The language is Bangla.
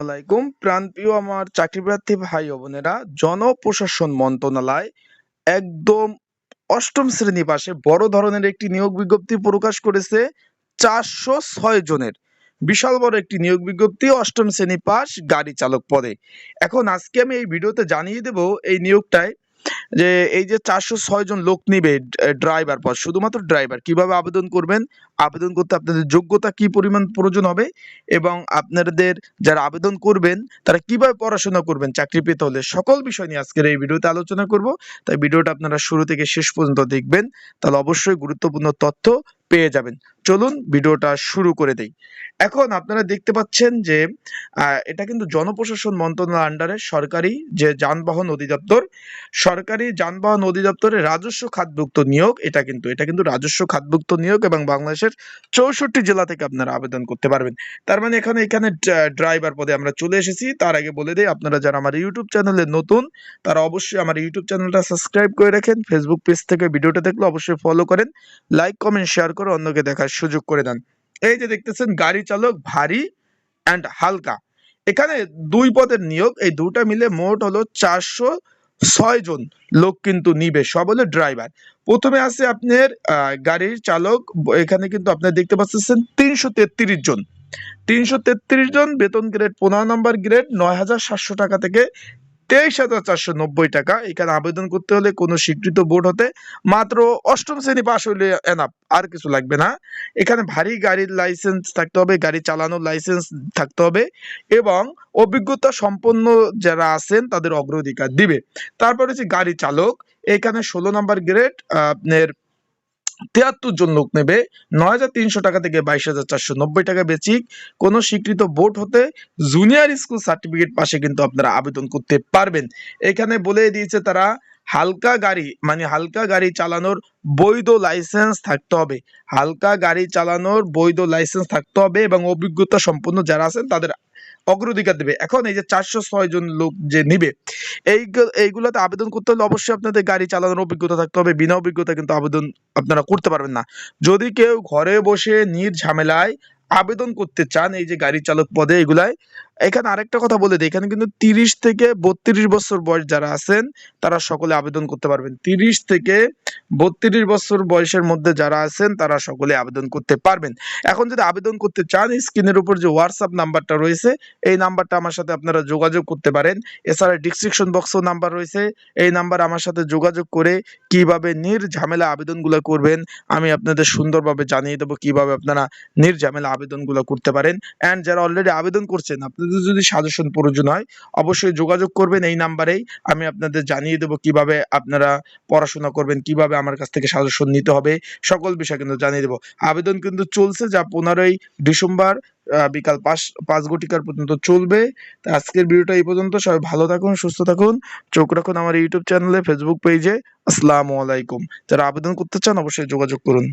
আলাইকুম। প্রাণপ্রিয় আমার চাকরিপ্রার্থী ভাই ও বোনেরা, জনপ্রশাসন মন্ত্রণালয় একদম অষ্টম শ্রেণি পাশে বড় ধরনের একটি নিয়োগ বিজ্ঞপ্তি প্রকাশ করেছে চারশো ছয় জনের। বিশাল বড় একটি নিয়োগ বিজ্ঞপ্তি অষ্টম শ্রেণি পাস গাড়ি চালক পদে। এখন আজকে আমি এই ভিডিওতে জানিয়ে দেব এই নিয়োগটায় যে এই যে চারশো ছয় জন লোক নিবে ড্রাইভার পদ, শুধুমাত্র ড্রাইভার কীভাবে আবেদন করবেন? আবেদন করতে আপনাদের যোগ্যতা কি পরিমাণ প্রয়োজন হবে? এবং আপনাদের যারা আবেদন করবেন, তারা কীভাবে পড়াশোনা করবেন? চাকরি পেতে হলে সকল বিষয় নিয়ে আজকের এই ভিডিওতে আলোচনা করব। তাই ভিডিওটা আপনারা শুরু থেকে শেষ পর্যন্ত দেখবেন। তাহলে অবশ্যই গুরুত্বপূর্ণ তথ্য পেয়ে যাবেন। চলুন ভিডিওটা শুরু করে দেই। এখন আপনারা দেখতে পাচ্ছেন যে এটা কিন্তু জনপ্রশাসন মন্ত্রণালয়ের আন্ডারে সরকারি যে যানবাহন অধিদপ্তর, সরকারি যানবাহন অধিদপ্তরের রাজস্ব খাতভুক্ত নিয়োগ, এটা কিন্তু এটা কিন্তু রাজস্ব খাতভুক্ত নিয়োগ এবং বাংলাদেশের চৌষট্টি জেলা থেকে আপনারা আবেদন করতে পারবেন। তার মানে এখানে এখানে ড্রাইভার পদে আমরা চলে এসেছি। তার আগে বলে দিই, আপনারা যারা আমার ইউটিউব চ্যানেলে নতুন, তারা অবশ্যই আমার ইউটিউব চ্যানেলটা সাবস্ক্রাইব করে রাখেন। ফেসবুক পেজ থেকে ভিডিওটা দেখলে অবশ্যই ফলো করেন। লাইক কমেন্ট শেয়ার করে অন্যকে দেখার সুযোগ করে দেন। এই যে দেখতেছেন, গাড়ি চালক ভারী অ্যান্ড হালকা। এখানে দুই পদের নিয়োগ, এই দুটা মিলে মোট হলো চারশো ছয় জন লোক কিন্তু নিবে, সব হলো ড্রাইভার প্রথমে আছে আপনার গাড়ির চালক, এখানে কিন্তু আপনার দেখতে পাচ্ছেন তিনশো তেত্রিশ জন। তিনশো তেত্রিশ জন বেতন গ্রেড পনেরো নম্বর গ্রেড নয় হাজার সাতশো টাকা থেকে তেইশ হাজার চারশো নব্বই টাকা। এখানে আবেদন করতে হলে কোনো স্বীকৃত বোর্ড হতে মাত্র অষ্টম শ্রেণি পাশ হইলে এনাপ আর কিছু লাগবে না। এখানে ভারী গাড়ির লাইসেন্স থাকতে হবে, গাড়ি চালানোর লাইসেন্স থাকতে হবে এবং অভিজ্ঞতা সম্পন্ন যারা আছেন তাদের অগ্রাধিকার দিবে। তারপর হচ্ছে গাড়ি চালক, এখানে ষোলো নম্বর গ্রেড আপনার তিয়াত্তর জন লোক নেবে। নয় হাজার তিনশো টাকা থেকে বাইশ হাজার চারশো নব্বই টাকা বেচিক। কোনো স্বীকৃত বোর্ড হতে জুনিয়র স্কুল সার্টিফিকেট পাশে কিন্তু আপনারা আবেদন করতে পারবেন। এখানে বলে দিয়েছে তারা, হালকা গাড়ি মানে হালকা গাড়ি চালানোর বৈধ লাইসেন্স থাকতে হবে। হালকা গাড়ি চালানোর বৈধ লাইসেন্স থাকতে হবে এবং অভিজ্ঞতা সম্পন্ন যারা আছেন তাদের অগ্রাধিকার দেবে। এখন এই যে চারশো ছয় জন লোক যে নিবে, এই এইগুলোতে আবেদন করতে হলে অবশ্যই আপনাদের গাড়ি চালানোর অভিজ্ঞতা থাকতে হবে। বিনা অভিজ্ঞতা কিন্তু আবেদন আপনারা করতে পারবেন না। যদি কেউ ঘরে বসে নির ঝামেলায় আবেদন করতে চান, এই যে গাড়ি চালক পদে এগুলাই এখানে আরেকটা কথা বলে দিই, এখানে কিন্তু তিরিশ থেকে বত্রিশ বছর বয়স যারা আছেন, তারা সকলে আবেদন করতে পারবেন। তিরিশ থেকে বত্রিশ বছর বয়সের মধ্যে যারা আছেন, তারা সকলে আবেদন করতে পারবেন। এখন যদি আবেদন করতে চান, স্ক্রিনের উপর যে হোয়াটসঅ্যাপ নাম্বারটা রয়েছে, এই নাম্বারটা আমার সাথে আপনারা যোগাযোগ করতে পারেন। এছাড়া ডিসক্রিপশন বক্সও নাম্বার রয়েছে, এই নাম্বার আমার সাথে যোগাযোগ করে কীভাবে নির্ঝামেলা আবেদনগুলো করবেন, আমি আপনাদের সুন্দরভাবে জানিয়ে দেবো কীভাবে আপনারা নির্ঝামেলা আবেদনগুলো করতে পারেন। অ্যান্ড যারা অলরেডি আবেদন করছেন, আপনাদের যদি সাজেশন প্রয়োজন হয়, অবশ্যই যোগাযোগ করবেন এই নাম্বারেই। আমি আপনাদের জানিয়ে দেবো কীভাবে আপনারা পড়াশোনা করবেন, কীভাবে আমার কাছ থেকে সাজেশন নিতে হবে, সকল বিষয় কিন্তু জানিয়ে দেবো। আবেদন কিন্তু চলছে যা পনেরোই ডিসেম্বর বিকাল পাঁচ পাঁচ ঘটিকার পর্যন্ত চলবে। আজকের ভিডিওটা এই পর্যন্ত। সবাই ভালো থাকুন, সুস্থ থাকুন। চোখ রাখুন আমার ইউটিউব চ্যানেলে, ফেসবুক পেজে। আসসালামু আলাইকুম। যারা আবেদন করতে চান, অবশ্যই যোগাযোগ করুন।